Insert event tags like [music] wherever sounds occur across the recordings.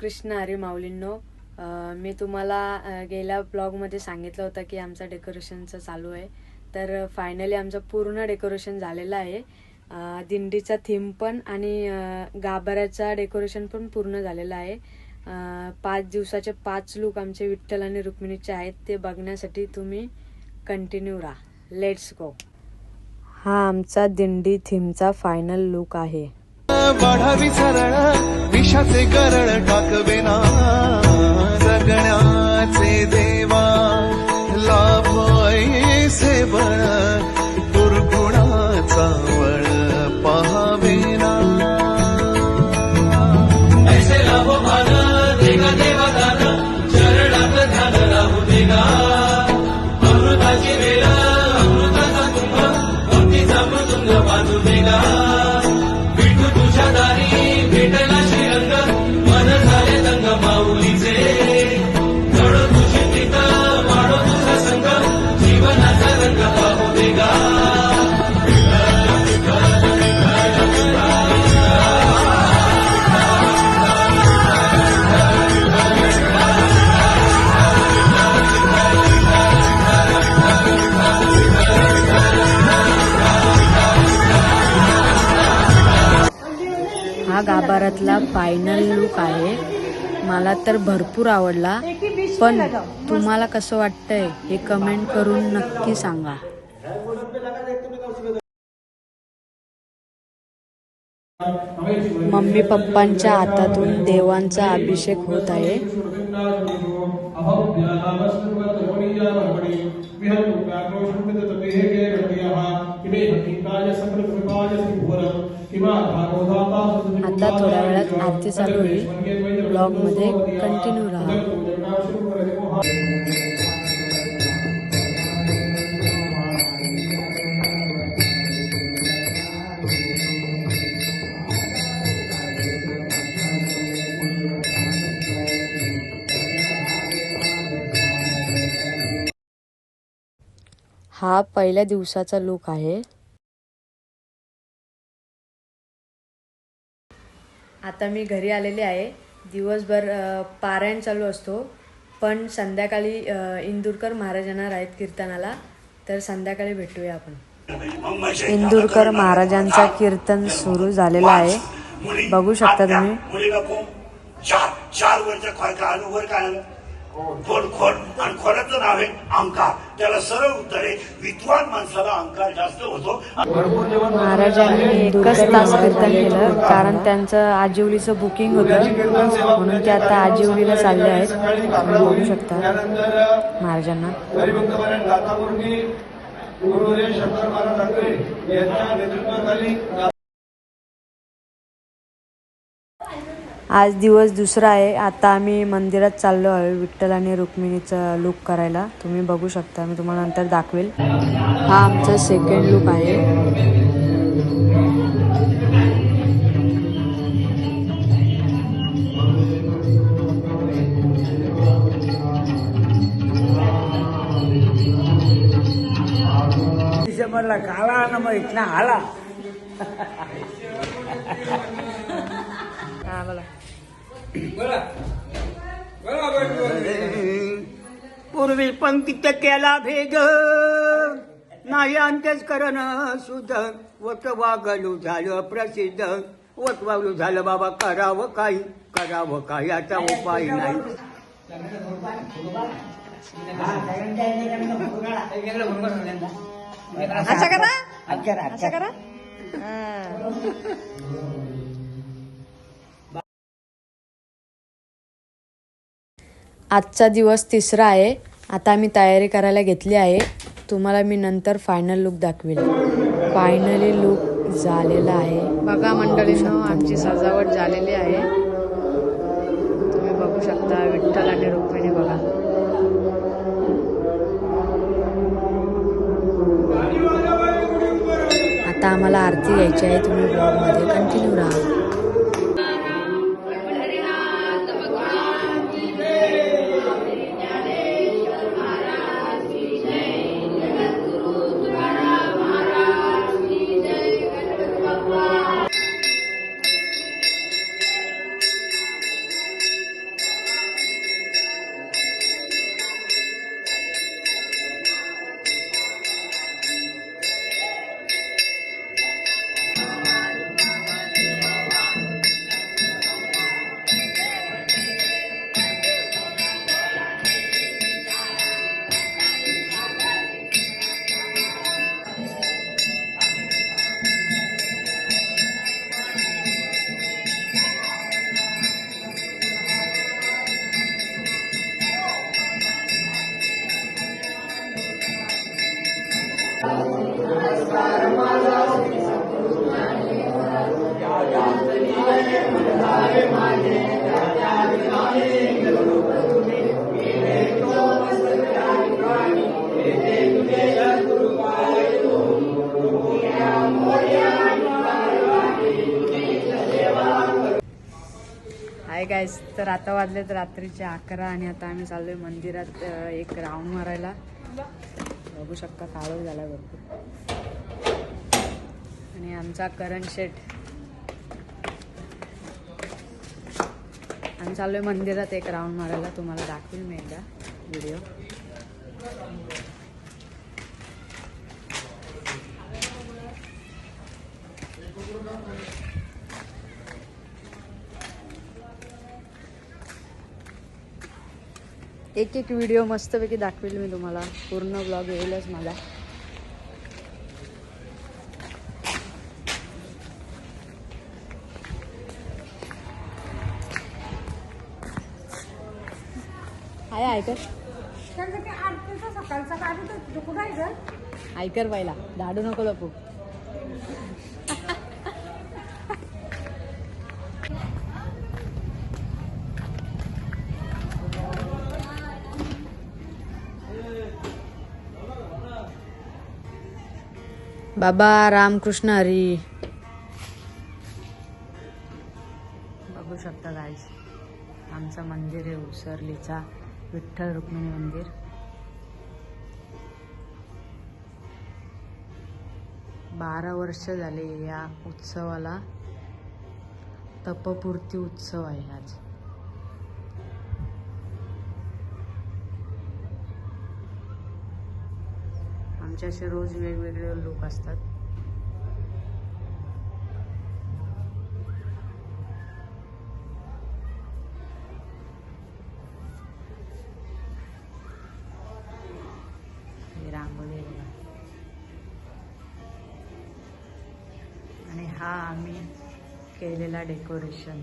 कृष्ण हरी माऊलींनो मी तुम्हाला गेल्या ब्लॉगमध्ये सांगितलं होतं की आमचं डेकोरेशनचं चालू आहे. तर फायनली आमचं पूर्ण डेकोरेशन झालेलं आहे. दिंडीचा थीम पण आणि गाभाऱ्याचा डेकोरेशन पण पूर्ण झालेलं आहे. पाच दिवसाचे पाच लुक आमचे विठ्ठल आणि रुक्मिणीचे आहेत. ते बघण्यासाठी तुम्ही कंटिन्यू राहा. लेट्स गो हा आमचा दिंडी थीमचा फायनल लुक आहे. वाढावी सरळ करळ टाकवेना महाभारतला फायनल लुक आहे. मला तर भरपूर आवडला. पण तुम्हाला कसं वाटतंय हे कमेंट करून नक्की सांगा. मम्मी पप्पांच्या हातातून देवांचा अभिषेक होत आहे. आता थोड्या वेळात आरती चालू होईल. ब्लॉगमध्ये कंटिन्यू राहा. हा पहिल्या दिवसाचा लुक आहे. आता मी घरी आलेले आहे. दिवसभर पारायण चालू असतो. पण संध्याकाळी इंदुरकर महाराज येणार आहेत कीर्तनाला. तर संध्याकाळी भेटूया आपण. इंदुरकर महाराजांचा कीर्तन सुरू झालेला आहे. बघू शकता तुम्ही. खोड खोड आणि नाव आहे अंकार. त्याला सरळ उत्तर आहे विद्वान माणसाला अंकार जास्त होतो. महाराजांनी एकच तास कीर्तन केलं कारण त्यांचं आजिवलीचं बुकिंग होतं. म्हणून ते आता आजिवलीला चालले आहेत. बघू शकता महाराजांना. गुरुवर्य शंकर महाराज ठाकरे यांच्या नेतृत्वाखाली आज दिवस दुसरा आहे. आता आम्ही मंदिरात चाललो आहे विठ्ठल आणि रुक्मिणीचा लुक करायला. तुम्ही बघू शकता. मी तुम्हाला नंतर दाखवेल. हा आमचा सेकंड लुक आहे. डिसेंबरला काला ना मग इथला आला. हा बोला. पूर्वी पंक्तीत केला भेद. नाही अंत्यच करण सुध. वट वागलू झालं प्रसिद्ध. वट वागलू झालं बाबा करावं काही. करावं काही आता उपाय नाही. असं करा. असं करा. आजचा दिवस तिसरा आहे. आता मी तयारी करायला घेतली आहे. तुम्हाला मी नंतर फायनल लुक दाखवेल फायनली लुक झालेला आहे. बघा मंडळींनो आमची सजावट झालेली आहे. तुम्ही बघू शकता विठ्ठल आणि रुक्मिणी बघा. आता आम्हाला आरती घ्यायची आहे. तुम्ही ब्लॉगमध्ये कंटिन्यू राहा. गायस तर आता वाजलेत रात्रीचे अकरा आणि आता आम्ही चाललोय मंदिरात एक राऊंड मारायला. बघू शकता काळोख झाला भरपूर. आणि आमचा करण शेट आम्ही चाललोय मंदिरात एक राऊंड मारायला तुम्हाला दाखवेल मी एकदा व्हिडिओ एक एक व्हिडिओ मस्तपैकी दाखवेल मी तुम्हाला. पूर्ण ब्लॉग येईलच मला. हाय ऐकर ऐकर पहिला धाडू नको लपू बाबा रामकृष्ण हरी. बघू शकता गाईज आमचं मंदिर आहे उसरलीचा विठ्ठल रुक्मिणी मंदिर. बारा वर्ष झाले या उत्सवाला तपपूर्ती उत्सव आहे आज. आमचे असे रोज वेगवेगळे लोक असतात. रांगोळी आणि हा आम्ही केलेला डेकोरेशन.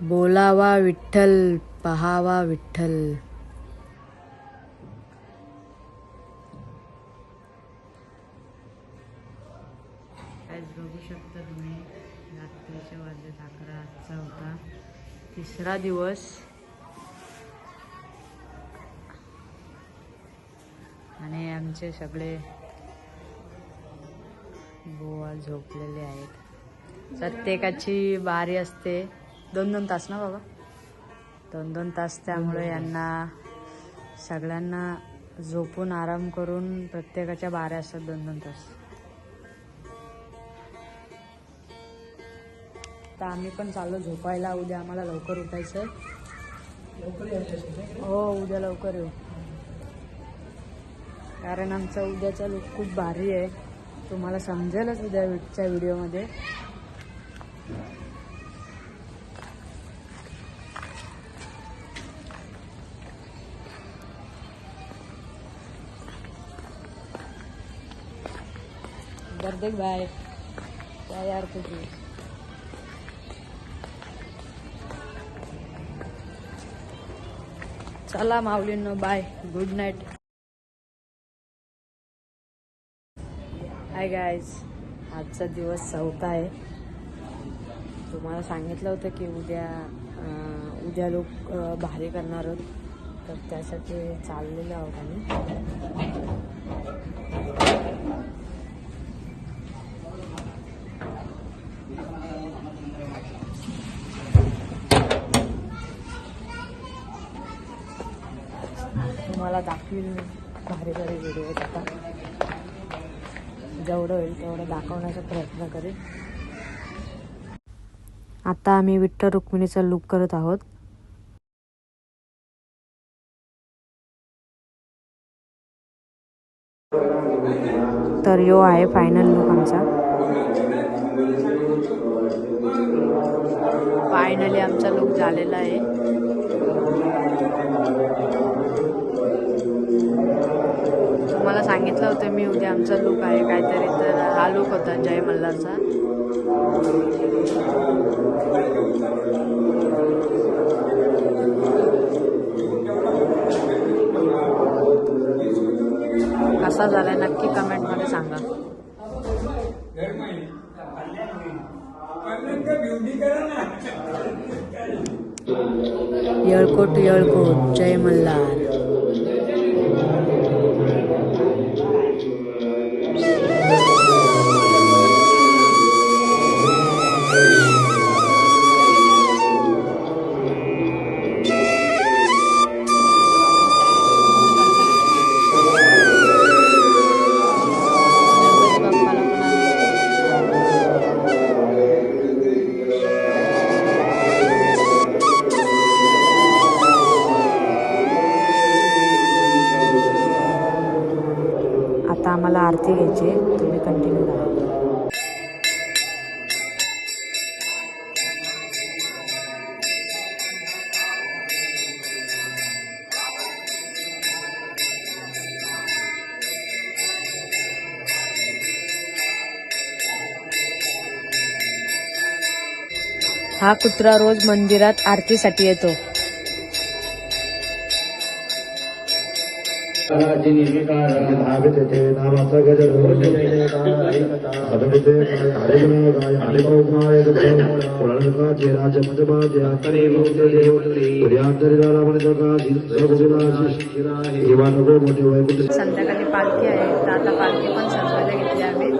बोलावा विठ्ठल पहावा विठ्ठल. आज बघू शकता तुम्ही. रात्रीच्या वाजत अकरा आजचा होता. तिसरा दिवस. आणि आमचे सगळे गोवा झोपलेले आहेत. प्रत्येकाची बारी असते. दोन दोन तास ना बाबा? दोन दोन तास त्यामुळे यांना सगळ्यांना झोपून आराम करून प्रत्येकाच्या बाऱ्या असतात दोन दोन तास. तर आम्ही पण चाललो झोपायला. उद्या आम्हाला लवकर उठायचं हो उद्या लवकर येऊ. कारण आमचा उद्याचा लुक खूप भारी आहे. तुम्हाला समजेलच उद्या च्या व्हिडिओमध्ये गर्देक बाय काय यार तुझी चला माऊलींनो bye good night hi guys आजचा दिवस चौथा आहे. तुम्हाला सांगितलं होतं की उद्या उद्या लोक भारी करणार आहोत. तर त्यासाठी चाललेलं आहोत आम्ही. तुम्हाला दाखवील भारी भारी व्हिडिओ आता. जेवढं होईल तेवढं दाखवण्याचा प्रयत्न करेन. आता आम्ही विठ्ठल रुक्मिणीचा लुक करत आहोत. तर यो आहे फायनल लुक आमचा. फायनली आमचा लुक झालेला आहे. तुम्हाला सांगितलं होतं मी उद्या आमचा लुक आहे काहीतरी. तर हा लुक होता जय मल्हारचा कसा झालाय नक्की कमेंटमध्ये सांगा. येळकोट येळकोट जय मल्हार हा कुत्रा रोज मंदिरात आरतीसाठी येतो. संध्याकाळी पालखी आहे आता पालखी पण सजवायला घेतली आम्ही.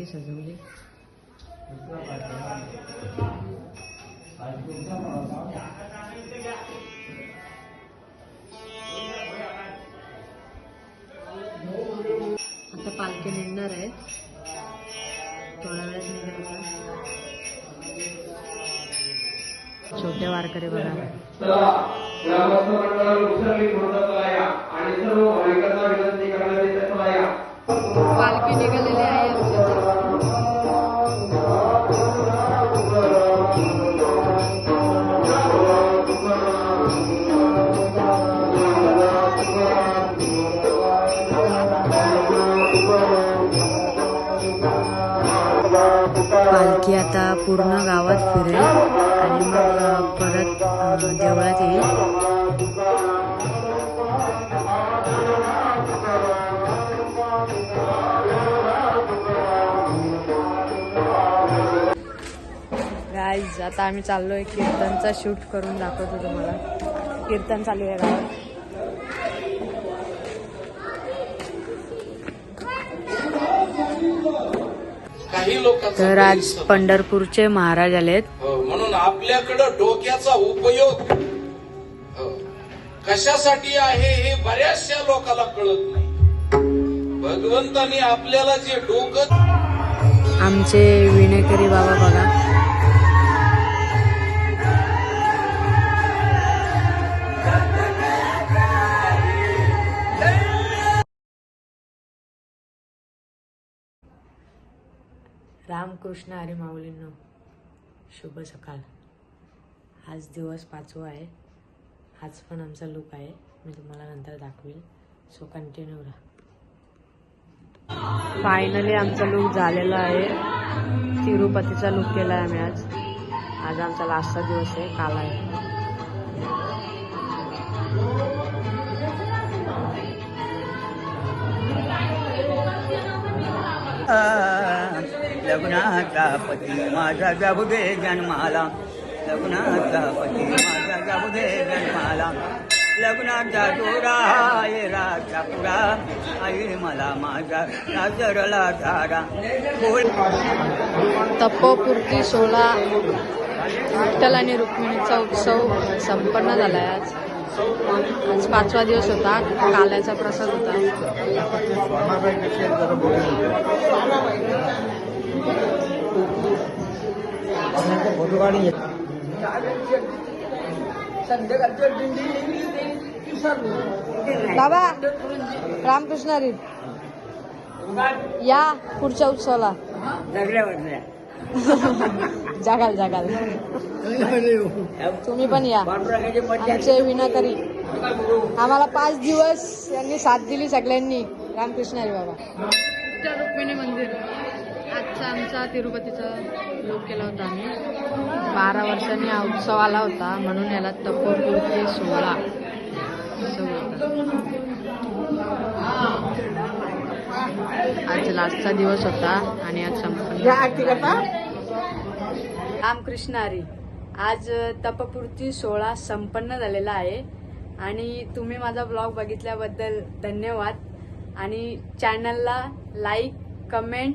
आम्ही म्हणजे. सजवली आता पालखी निघणार आहे थोड्या वेळ निघणार छोटे वारकरी बघा. आणि सर्व पूर्ण गावात फिरेल आणि मग परत जेवणात देवळात येईल. गाईज आता आम्ही चाललोय कीर्तनचा शूट करून दाखवतो तुम्हाला. कीर्तन चालू आहे गावात. काही लोकांचा तर आज गैरसमज. पंढरपूरचे महाराज आलेत. हो, म्हणून आपल्याकडं डोक्याचा उपयोग हो, कशासाठी आहे हे बऱ्याचशा लोकांना कळत नाही. भगवंतानी आपल्याला जे डोकं आमचे विणेकरी बाबा बघा. रामकृष्ण अरे माऊलींनो शुभ सकाळ. आज दिवस पाचवा आहे. आज पण आमचा लुक आहे. मी तुम्हाला नंतर दाखवेल सो कंटिन्यू राहा. फायनली आमचा लुक झालेला आहे. तिरुपतीचा लुक केला आहे आम्ही आज. आज आमचा लास्टचा दिवस आहे काल आहे. लग्नाचा पती माझा जाऊ दे जन्माला. लग्नाचा पती माझा जाऊ दे जन्माला. लग्नाचा दोरा आहे राजा पुरा आई मला माझा राजरला धारा. तपोपूर्ती सोहळा विठ्ठल आणि रुक्मिणीचा उत्सव संपन्न झाला आहे आज. आज पाचवा दिवस होता काल्याचा प्रसाद होता. बाबा रामकृष्ण हरी या पुढच्या उत्सवाला. [laughs] जागाल जागाल. तुम्ही पण या. पांडुरंगाची मज्जा आमचे विनाकरी. आम्हाला पाच दिवस यांनी साथ दिली सगळ्यांनी. रामकृष्ण हरी बाबा. रुक्मिणी मंदिर. आजचा आमचा तिरुपतीचा लुक केला होता आम्ही. बारा वर्षांनी हा उत्सव आला होता म्हणून याला तपोपूर्ती सोहळा असं बोलतात. आज लास्टचा दिवस होता आणि आज संपन्न रामकृष्ण हरी आज तपपूर्ती सोहळा संपन्न झालेला आहे. आणि तुम्ही माझा ब्लॉग बघितल्याबद्दल धन्यवाद. आणि चॅनलला लाईक कमेंट